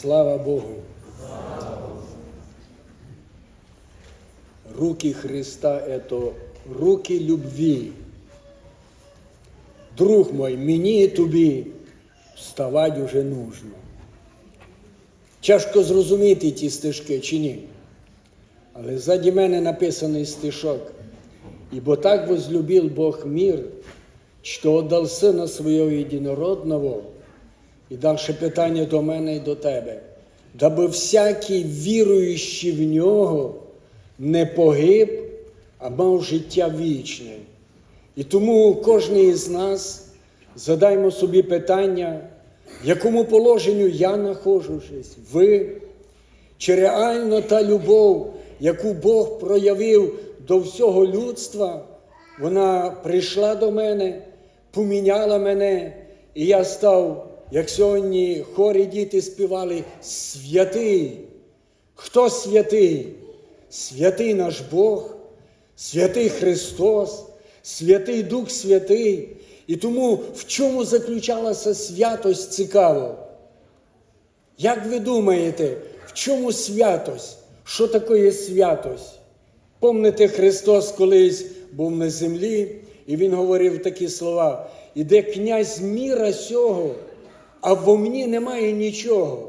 Слава Богу. Руки Христа – это руки любви. Друг мой, мені і тобі вставати вже нужно. Тяжко зрозуміти ті стежки чи ні. Але ззаді мене написаний стишок. Ибо так возлюбил Бог мир, що отдал Сина Свого єдинородного, і далі питання до мене і до тебе, даби всякий віруючий в нього не погиб, а мав життя вічне. І тому кожен із нас задаймо собі питання, в якому положенню я нахожусь, ви, чи реально та любов, яку Бог проявив до всього людства, вона прийшла до мене, поміняла мене, і я став, як сьогодні хорі діти співали, святий. Хто святий? Святий наш Бог, святий Христос, святий Дух Святий. І тому в чому заключалася святость цікаво? Як ви думаєте, в чому святость? Що таке святость? Помните, Христос колись був на землі, і Він говорив такі слова: іде князь міра сього, а во мені немає нічого.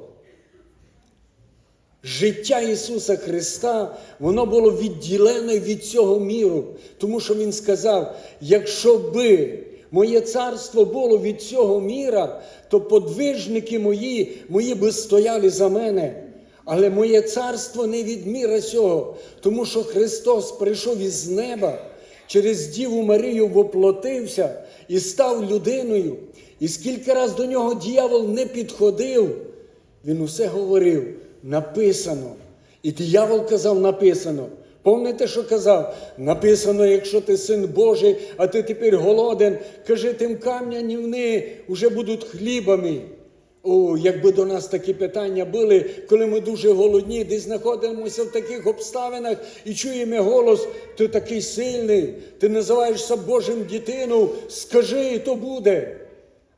Життя Ісуса Христа, воно було відділене від цього міру, тому що Він сказав: якщо би моє царство було від цього міра, то подвижники мої, мої би стояли за мене. Але моє царство не від міра цього, тому що Христос прийшов із неба, через Діву Марію воплотився і став людиною. І скільки раз до нього дьявол не підходив, він усе говорив, написано. І диявол казав, написано. Помните, що казав? Написано, якщо ти син Божий, а ти тепер голоден, кажи тим кам'янівни вже будуть хлібами. О, якби до нас такі питання були, коли ми дуже голодні, десь знаходимося в таких обставинах і чуємо голос, ти такий сильний, ти називаєшся Божим дитину, скажи, і то буде.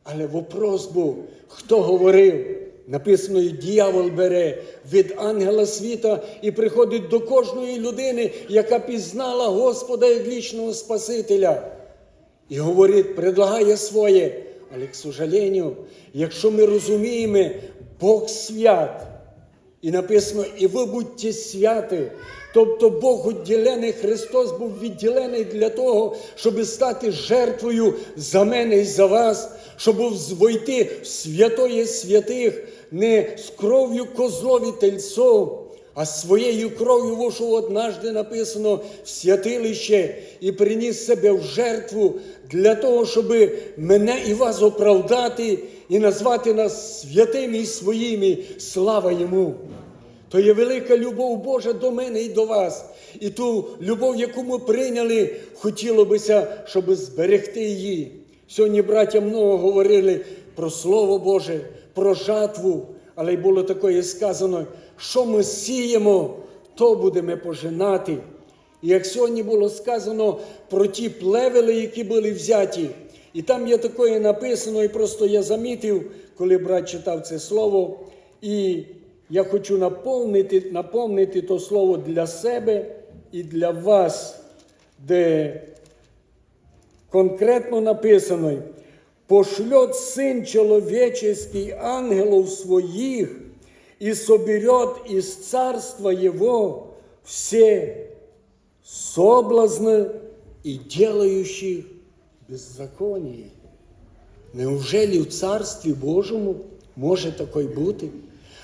Але вопрос був, хто говорив? Написано, і дьявол бере від ангела світа і приходить до кожної людини, яка пізнала Господа як лічного Спасителя. І говорить, предлагає своє. Але, к сожалению, якщо ми розуміємо, Бог свят, і написано, і ви будьте святі. Тобто Бог відділений, Христос був відділений для того, щоб стати жертвою за мене і за вас, щоб войти в святої святих, не з кров'ю козлові тельцов, а своєю кров'ю вашу однажды написано в святилище і приніс себе в жертву для того, щоб мене і вас оправдати і назвати нас святими і своїми. Слава йому! То є велика любов Божа до мене і до вас. І ту любов, яку ми прийняли, хотіло бися, щоб зберегти її. Сьогодні браття много говорили про Слово Боже, про жатву, але й було таке сказано, що ми сіємо, то будемо пожинати. І як сьогодні було сказано про ті плевели, які були взяті, і там є таке написано, і просто я замітив, коли брат читав це слово, і я хочу наповнити, наповнити то слово для себе і для вас, де конкретно написано, пошлет Сын Человеческий ангелов своих и соберет из царства Его все соблазны и делающих беззаконие. Неужели в Царстві Божому може таке бути?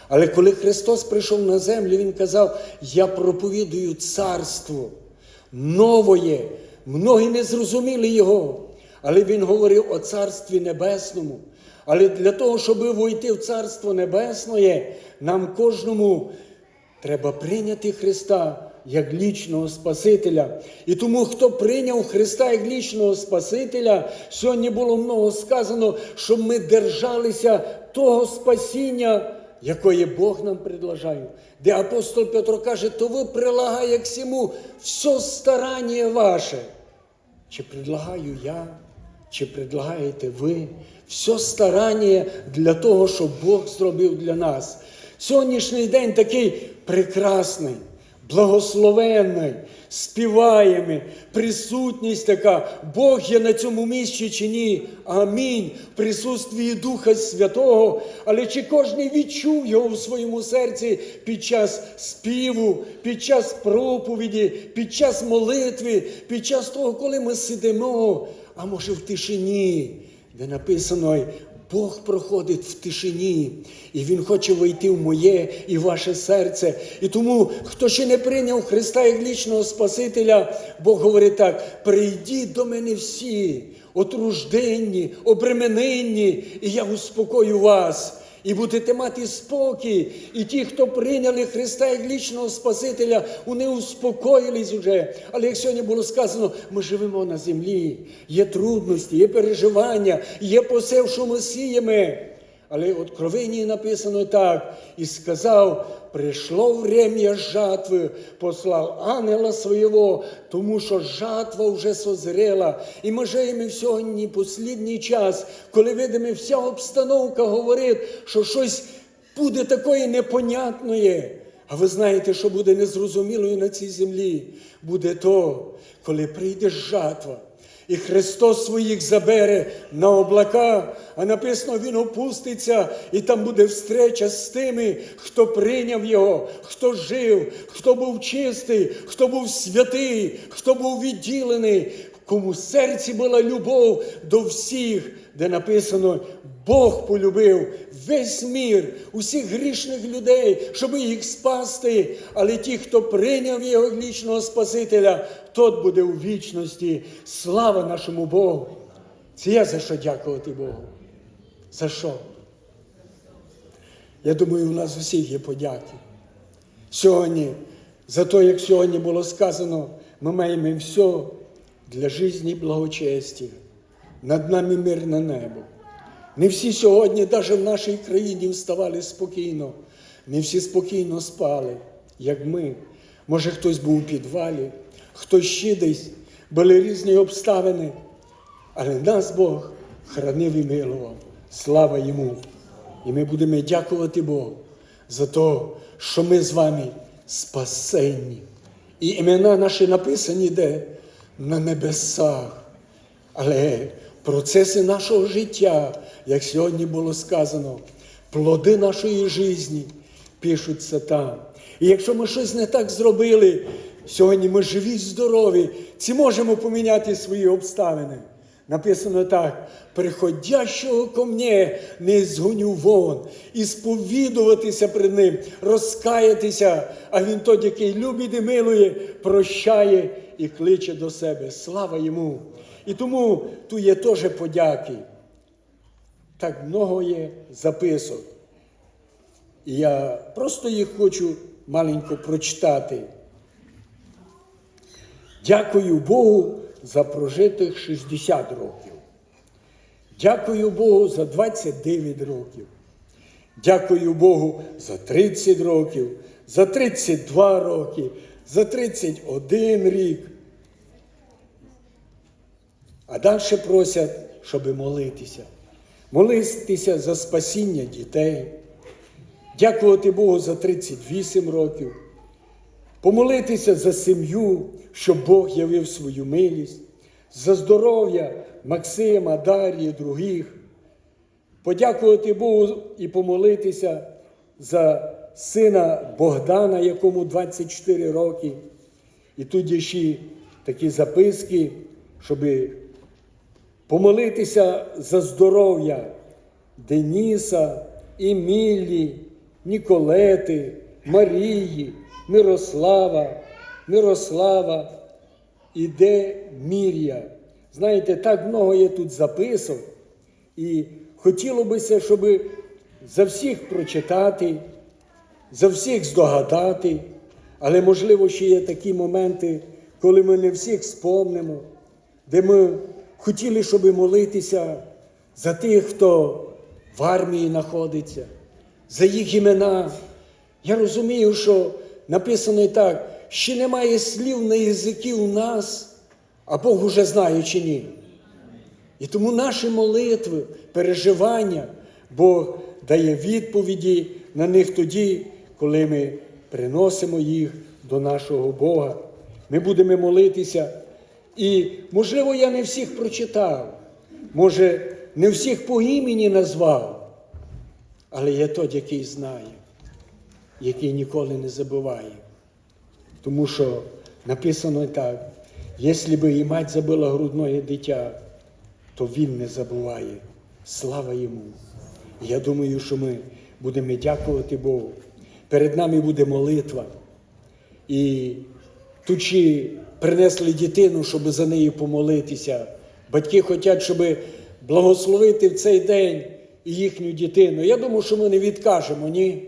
Але коли Христос прийшов на землю, Він казав, я проповідую царство новоє. Многі не зрозуміли Його, але Він говорив о Царстві Небесному. Але для того, щоб войти в Царство Небесне, нам кожному треба прийняти Христа як лічного Спасителя. І тому, хто прийняв Христа як лічного Спасителя, сьогодні було много сказано, щоб ми держалися того спасіння, якое Бог нам предложає. Де апостол Петро каже, то ви прилагає к всьому все старання ваше. Чи предлагаю я, чи предлагаєте ви все старання для того, щоб Бог зробив для нас. Сьогоднішній день такий прекрасний, благословенний, співаємо, присутність така, Бог є на цьому місці чи ні. Амінь. Присутствії Духа Святого. Але чи кожен відчув його в своєму серці під час співу, під час проповіді, під час молитви, під час того, коли ми сидимо, а може в тишині, де написано. Бог проходить в тишині, і Він хоче войти в моє і ваше серце. І тому, хто ще не прийняв Христа як лічного Спасителя, Бог говорить так: прийдіть до мене всі, отружденні, обремененні, і я успокою вас. І будете мати спокій. І ті, хто прийняли Христа як лічного Спасителя, вони успокоїлись вже. Але як сьогодні було сказано, ми живемо на землі, є трудності, є переживання, є посев, що ми сіємо. Але в Откровенні написано так, і сказав, прийшло время жатви, послав ангела свого, тому що жатва вже созрела. І ми живемо в сьогодні послідній час, коли видимо, вся обстановка говорить, що щось буде такої непонятної. А ви знаєте, що буде незрозумілою на цій землі? Буде то, коли прийде жатва. І Христос своїх забере на облака, а написано, Він опуститься, і там буде встреча з тими, хто прийняв Його, хто жив, хто був чистий, хто був святий, хто був відділений, кому в серці була любов до всіх, де написано, Бог полюбив весь мір, усіх грішних людей, щоб їх спасти. Але ті, хто прийняв його як лічного Спасителя, тот буде у вічності. Слава нашому Богу! Це я за що дякувати Богу. За що? Я думаю, у нас усіх є подяки. Сьогодні, за те, як сьогодні було сказано, ми маємо все для життя і благочестя. Над нами мирне небо. Не всі сьогодні, навіть в нашій країні, вставали спокійно, не всі спокійно спали, як ми. Може, хтось був у підвалі, хтось ще десь, були різні обставини. Але нас Бог хранив і милував. Слава йому! І ми будемо дякувати Богу за те, що ми з вами спасенні. І імена наші написані де? На небесах. Але процеси нашого життя, як сьогодні було сказано, плоди нашої житті пишуться там. І якщо ми щось не так зробили, сьогодні ми живі, здорові, ці можемо поміняти свої обставини. Написано так: приходящого ко мне не згоню вон, і сповідуватися перед ним, розкаятися, а він той, який любить і милує, прощає і кличе до себе. Слава йому! І тому тут є теж подяки. Так много є записок. І я просто їх хочу маленько прочитати. Дякую Богу за прожитих 60 років. Дякую Богу за 29 років. Дякую Богу за 30 років, за 32 роки, за 31 рік. А далі просять, щоб молитися. Молитися за спасіння дітей. Дякувати Богу за 38 років. Помолитися за сім'ю, щоб Бог явив свою милість, за здоров'я Максима, Дар'ї, других. Подякувати Богу і помолитися за сина Богдана, якому 24 роки. І тут є ще такі записки, щоб помолитися за здоров'я Деніса, Емілії, Ніколети, Марії, Мирослава, Мирослава і де Мір'я. Знаєте, так много є тут записок, і хотіло бися, щоб за всіх прочитати, за всіх здогадати, але, можливо, ще є такі моменти, коли ми не всіх спомнимо, де ми хотіли, щоб молитися за тих, хто в армії знаходиться, за їх імена. Я розумію, що написано так, ще немає слів на язикі у нас, а Бог уже знає чи ні. І тому наші молитви, переживання, Бог дає відповіді на них тоді, коли ми приносимо їх до нашого Бога. Ми будемо молитися. І, можливо, я не всіх прочитав, може, не всіх по імені назвав, але є той, який знає, який ніколи не забуває. Тому що написано так: якщо би і мать забила грудное дитя, то він не забуває. Слава йому. Я думаю, що ми будемо дякувати Богу. Перед нами буде молитва. І ще принесли дитину, щоб за нею помолитися. Батьки хочуть, щоб благословити в цей день і їхню дитину. Я думаю, що ми не відкажемо, ні.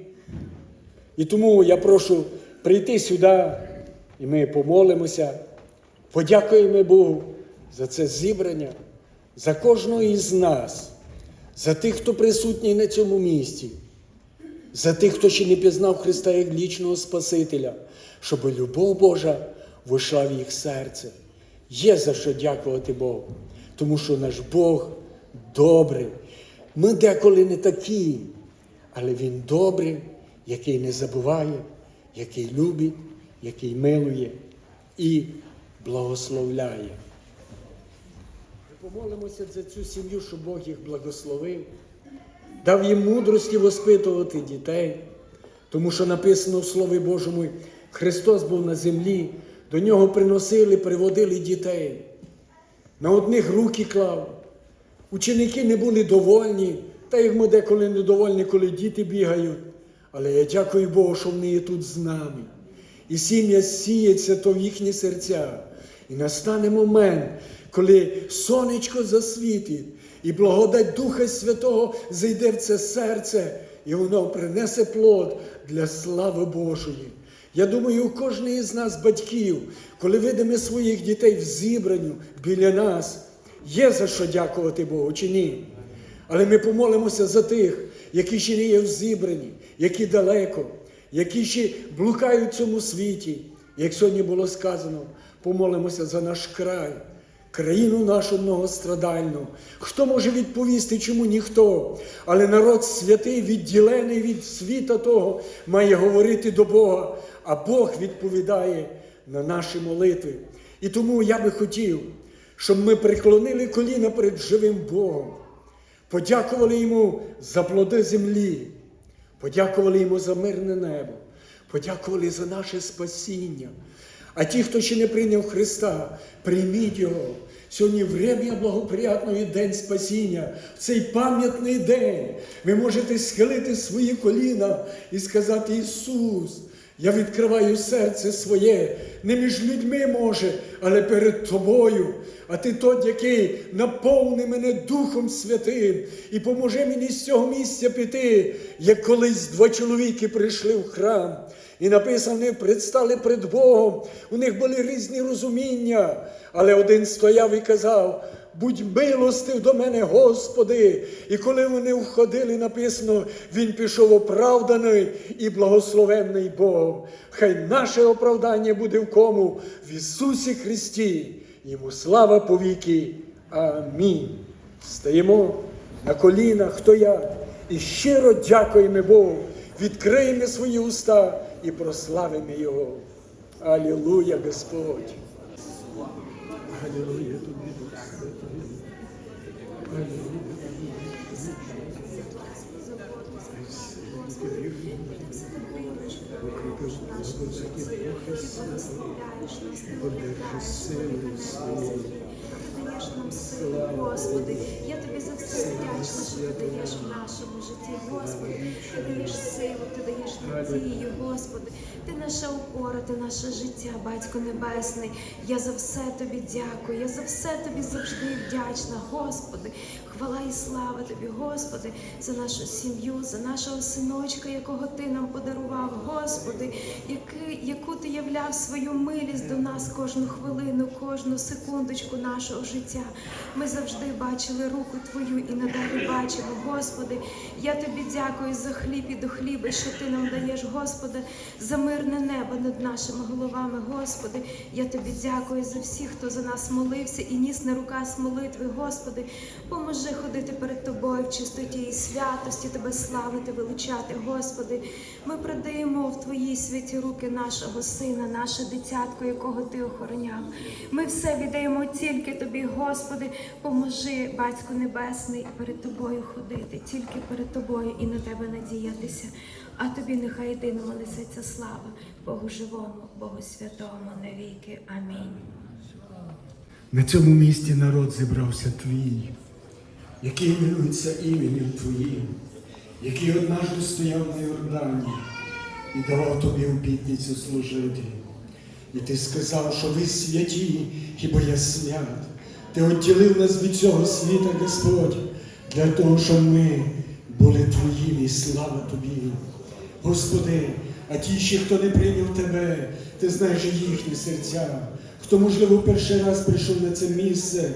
І тому я прошу прийти сюди, і ми помолимося, подякуємо Богу за це зібрання, за кожного із нас, за тих, хто присутній на цьому місці, за тих, хто ще не пізнав Христа як лічного Спасителя, щоб любов Божа вийшла в їх серце. Є за що дякувати Богу, тому що наш Бог добрий. Ми деколи не такі, але Він добрий, який не забуває, який любить, який милує і благословляє. Помолимося за цю сім'ю, щоб Бог їх благословив, дав їм мудрості воспитувати дітей, тому що написано в Слові Божому, Христос був на землі, до нього приносили, приводили дітей. На одних руки клав. Ученики не були довольні, та як ми деколи недовольні, коли діти бігають. Але я дякую Богу, що вони є тут з нами. І сім'я сіється то в їхні серця. І настане момент, коли сонечко засвітить, і благодать Духа Святого зайде в це серце, і воно принесе плод для слави Божої. Я думаю, у кожної з нас, батьків, коли видимо своїх дітей в зібранню біля нас, є за що дякувати Богу чи ні? Але ми помолимося за тих, які ще не є в зібранні, які далеко, які ще блукають в цьому світі. Як сьогодні було сказано, помолимося за наш край, країну нашу многострадальну. Хто може відповісти, чому ніхто? Але народ святий, відділений від світа того, має говорити до Бога, а Бог відповідає на наші молитви. І тому я би хотів, щоб ми преклонили коліна перед живим Богом. Подякували йому за плоди землі, подякували йому за мирне небо, подякували за наше спасіння. А ті, хто ще не прийняв Христа, прийміть Його. Сьогодні время благоприятного день спасіння, в цей пам'ятний день ви можете схилити свої коліна і сказати Ісус. Я відкриваю серце своє, не між людьми може, але перед тобою. А ти той, який наповни мене Духом Святим і поможе мені з цього місця піти, як колись два чоловіки прийшли в храм. І написано, вони предстали перед Богом. У них були різні розуміння, але один стояв і казав: Будь милостив до мене, Господи. І коли вони входили, написано, Він пішов оправданий і благословенний Богом. Хай наше оправдання буде в кому? В Ісусі Христі. Йому слава повіки. Амінь. Стаємо на коліна, хто я, і щиро дякуємо Богу. Відкриємо свої уста і прославимо Його. Алілуя, Господь. Алілуя тобі, Дух Святий. Господи. Я тобі за все вдячна, що ти даєш в нашому житті, Господи. Ти даєш силу, ти даєш надію, Господи. Ти наша опора, ти наше життя, Батько Небесний. Я за все тобі дякую. Я за все тобі завжди вдячна, Господи. Хвала і слава тобі, Господи, за нашу сім'ю, за нашого синочка, якого ти нам подарував, Господи, який, яку ти являв свою милість до нас кожну хвилину, кожну секундочку нашого життя. Ми завжди бачили руку Твою і надалі бачимо, Господи. Я тобі дякую за хліб і до хліба, що Ти нам даєш, Господи, за мирне небо над нашими головами, Господи. Я тобі дякую за всіх, хто за нас молився і ніс на руках молитви, Господи. Поможи ходити перед Тобою в чистоті і святості, Тебе славити, величати, Господи. Ми предаємо в Твої святі руки нашого сина, наше дитятко, якого Ти охороняв. Ми все віддаємо тільки Тобі, Господи. Поможи, Батько Небесний, перед Тобою ходити, тільки перед Тобою і на Тебе надіятися. А тобі нехай єдиному несеться слава, Богу живому, Богу святому, навіки. Амінь. На цьому місці народ зібрався твій, який милується іменем Твоїм, який однажды стояв на Йордані і давав тобі обітницю служити. І ти сказав, що ви святі, бо я свят. Ти відділив нас від цього світа, Господь, для того, щоб ми були Твоїми, і слава Тобі. Господи, а ті ще, хто не прийняв Тебе, ти знаєш їхні серця, хто, можливо, перший раз прийшов на це місце,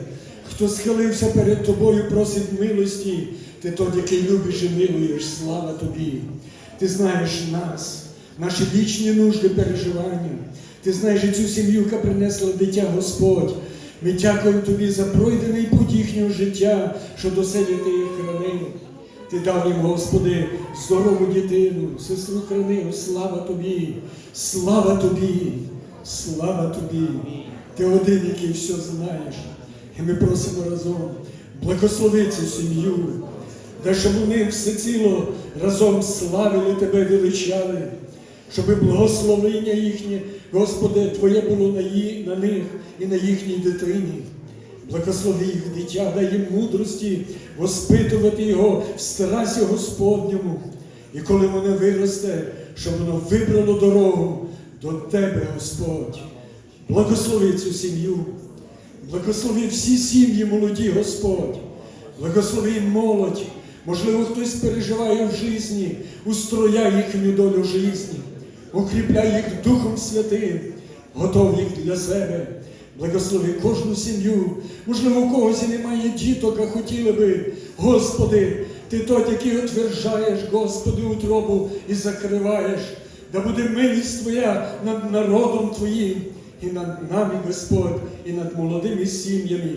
хто схилився перед Тобою, просить милості, ти той, який любиш і милуєш, слава Тобі. Ти знаєш нас, наші вічні нужди, переживання. Ти знаєш і цю сім'ю, яка принесла дитя Господь. Ми дякуємо Тобі за пройдений путь їхнього життя, що доселі ти їх хранив. Ти дав їм, Господи, здорову дитину, сестру хранив, слава Тобі, слава Тобі, слава Тобі. Ти один, який все знаєш. І ми просимо разом, благослови цю сім'ю, дай, щоб вони всеціло разом славили Тебе, величали, щоб благословення їхнє, Господи, Твоє було на, ї- на них і на їхній дитині. Благослови їх дитя, дай їм мудрості воспитувати його в страсі Господньому. І коли воно виросте, щоб воно вибрало дорогу до Тебе, Господь. Благослови цю сім'ю, благослови всі сім'ї молоді, Господь, благослови молодь. Можливо, хтось переживає в житті, устрояй їхню долю житті, укріпляй їх Духом Святим, готов їх для себе. Благослови кожну сім'ю. Можливо, у когось і немає діток, а хотіли би. Господи, Ти той, який утверджаєш, Господи, утробу і закриваєш. Да буде милість Твоя над народом Твоїм і над нами, Господь, і над молодими сім'ями.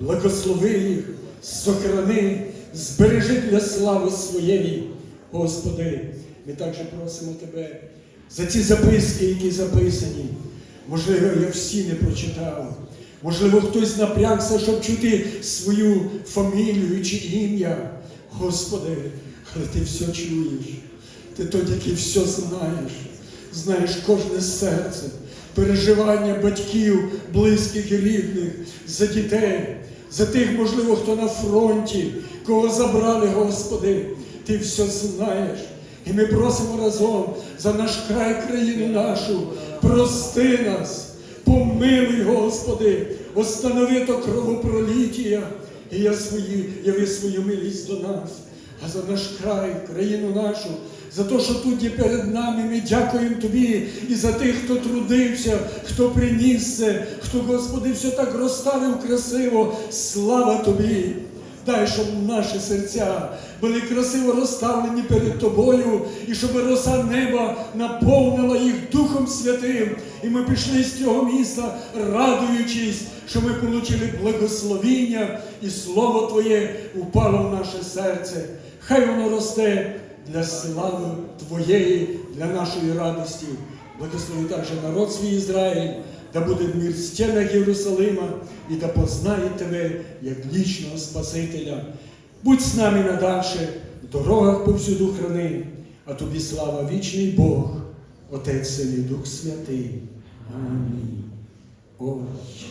Благослови їх, сохрани, збережи для слави своєї. Господи, ми також просимо Тебе за ці записки, які записані. Можливо, я всі не прочитав. Можливо, хтось напрягся, щоб чути свою фамілію чи ім'я. Господи, але ти все чуєш. Ти той, який все знаєш. Знаєш кожне серце, переживання батьків, близьких і рідних, за дітей, за тих, можливо, хто на фронті, кого забрали, Господи, ти все знаєш. І ми просимо разом за наш край, країну нашу, прости нас, помилуй, Господи, останови то кровопроліття, і я свої, яви свою милість до нас, а за наш край, країну нашу, за те, що тут є перед нами, ми дякуємо Тобі і за тих, хто трудився, хто приніс це, хто, Господи, все так розставив красиво. Слава Тобі! Дай, щоб наші серця були красиво розставлені перед тобою, і щоб роса неба наповнила їх Духом Святим. І ми пішли з цього міста, радуючись, що ми отримали благословіння, і Слово Твоє упало в наше серце. Хай воно росте для слави Твоєї, для нашої радості. Благослови також народ свій Ізраїль, да буде мир в стінах Єрусалима і да познає Тебе як вічного Спасителя. Будь з нами надальше, в дорогах повсюду храни, а тобі слава вічний Бог, Отець Син і Дух Святий. Амінь. Наш.